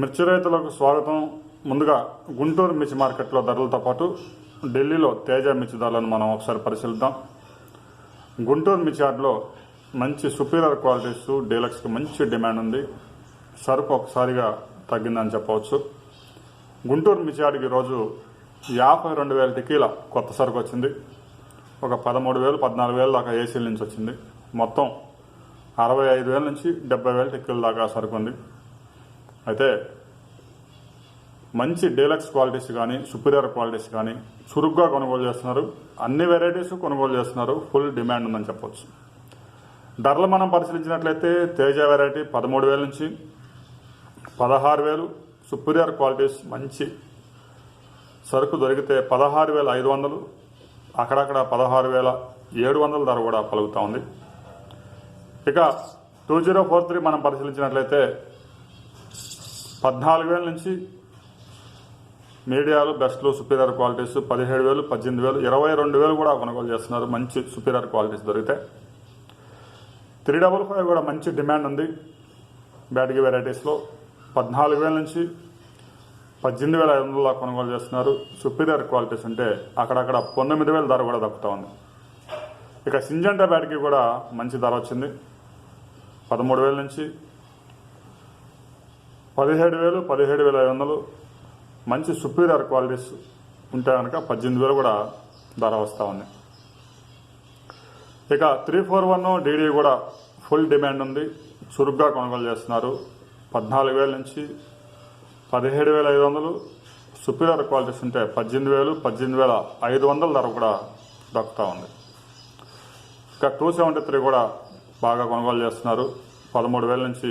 మిర్చి రైతులకు స్వాగతం. ముందుగా గుంటూరు మిర్చి మార్కెట్లో ధరలతో పాటు ఢిల్లీలో తేజ మిర్చి ధరలను మనం ఒకసారి పరిశీలిద్దాం. గుంటూరు మిర్చి యార్డ్లో మంచి సుపీరియర్ క్వాలిటీస్ డీలక్స్కి మంచి డిమాండ్ ఉంది. సరుకు ఒకసారిగా తగ్గిందని చెప్పవచ్చు. గుంటూరు మిర్చి యార్డ్కి రోజు యాభై రెండు వేల టికీల కొత్త సరుకు వచ్చింది. ఒక పదమూడు వేలు పద్నాలుగు వేలు దాకా ఏసీల నుంచి వచ్చింది. మొత్తం అరవై ఐదు వేల నుంచి డెబ్బై వేల టిక్కీల దాకా సరుకు ఉంది అయితే మంచి డీలక్స్ క్వాలిటీస్ కానీ సుపీరియర్ క్వాలిటీస్ కానీ చురుగ్గా కొనుగోలు చేస్తున్నారు. అన్ని వెరైటీస్ కొనుగోలు చేస్తున్నారు. ఫుల్ డిమాండ్ ఉందని చెప్పొచ్చు. ధరలు మనం పరిశీలించినట్లయితే తేజ వెరైటీ పదమూడు వేల నుంచి పదహారు వేలు. సుపీరియర్ క్వాలిటీస్ మంచి సరుకు దొరికితే పదహారు వేల ఐదు వందలు. అక్కడక్కడ పదహారు వేల ఏడు వందల ధర కూడా పలుకుతూ ఉంది. ఇక టూ జీరో ఫోర్ త్రీ మనం పరిశీలించినట్లయితే పద్నాలుగు వేల నుంచి మీడియాలు బెస్ట్లు సుపీరియర్ క్వాలిటీస్ పదిహేడు వేలు పద్దెనిమిది వేలు ఇరవై రెండు వేలు కూడా కొనుగోలు చేస్తున్నారు. మంచి సుపీరియర్ క్వాలిటీస్ దొరికితే. త్రీ డబుల్ ఫైవ్ కూడా మంచి డిమాండ్ ఉంది బ్యాటరీ వెరైటీస్లో. పద్నాలుగు వేల నుంచి పద్దెనిమిది వేల ఐదు వందల కొనుగోలు చేస్తున్నారు. సుపీరియర్ క్వాలిటీస్ అంటే అక్కడక్కడ పంతొమ్మిది వేల ధర కూడా దక్కుతా ఉంది. ఇక సింజంటా బ్యాటరీ కూడా మంచి ధర వచ్చింది. పదమూడు వేల నుంచి పదిహేడు వేలు పదిహేడు వేల ఐదు వందలు మంచి సుపీరియర్ క్వాలిటీస్ ఉంటే కనుక పద్దెనిమిది వేలు కూడా ధర వస్తూ ఉంది. ఇక three four one D D full demand ఉంది. చురుగ్గా కొనుగోలు చేస్తున్నారు. పద్నాలుగు వేల నుంచి పదిహేడు వేల ఐదు వందలు సుపీరియర్ క్వాలిటీస్ ఉంటే పద్దెనిమిది వేలు పద్దెనిమిది వేల ఐదు వందల ధర కూడా దక్కుతూ ఉంది. ఇక టూ సెవెంటీ త్రీ కూడా బాగా కొనుగోలు చేస్తున్నారు. పదమూడు వేల నుంచి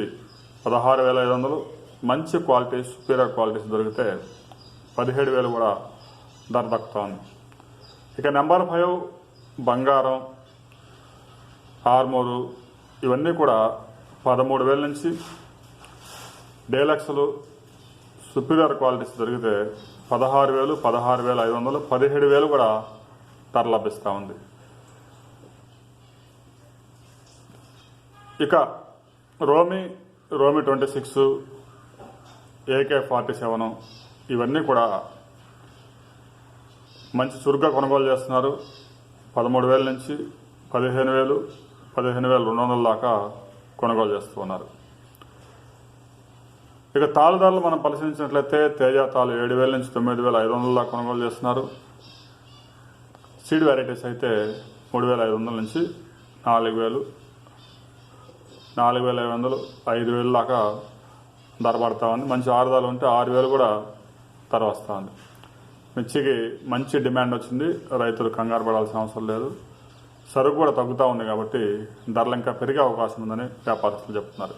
పదహారు వేల ఐదు వందలు మంచి క్వాలిటీ సుపీరియర్ క్వాలిటీస్ దొరికితే పదిహేడు వేలు కూడా ధర దక్కుతూ ఉంది. ఇక నెంబర్ ఫైవ్ బంగారం ఆర్మూరు ఇవన్నీ కూడా పదమూడు వేల నుంచి డేలక్స్లు సుపీరియర్ క్వాలిటీస్ దొరికితే పదహారు వేలు పదహారు వేల ఐదు వందలు పదిహేడు వేలు కూడా ధర లభిస్తూ ఉంది. ఇక రోమి రోమి twenty six AK forty seven ఇవన్నీ కూడా మంచి చురుగ్గా కొనుగోలు చేస్తున్నారు. పదమూడు వేల నుంచి పదిహేను వేలు పదిహేను వేల రెండు వందల దాకా కొనుగోలు చేస్తూ ఉన్నారు. ఇక తాలు ధరలు మనం పరిశీలించినట్లయితే తేజ తాలు ఏడు వేల నుంచి తొమ్మిది వేల ఐదు వందల దాకా కొనుగోలు చేస్తున్నారు. సీడ్ వెరైటీస్ అయితే మూడు వేల ఐదు వందల నుంచి నాలుగు వేలు నాలుగు వేల ఐదు వందలు ఐదు వేలు దాకా ధర పడతా ఉంది మంచి ఆరుదాలు ఉంటే ఆరు వేలు కూడా ధర వస్తూ ఉంది మిర్చికి మంచి డిమాండ్ వచ్చింది. రైతులు కంగారు పడాల్సిన అవసరం లేదు. సరుకు కూడా తగ్గుతూ ఉంది కాబట్టి ధరలు ఇంకా పెరిగే అవకాశం ఉందని వ్యాపారస్తులు చెప్తున్నారు.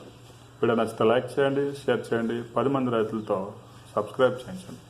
వీడియో నచ్చితే లైక్ చేయండి షేర్ చేయండి. పది మంది రైతులతో సబ్స్క్రైబ్ చేయించండి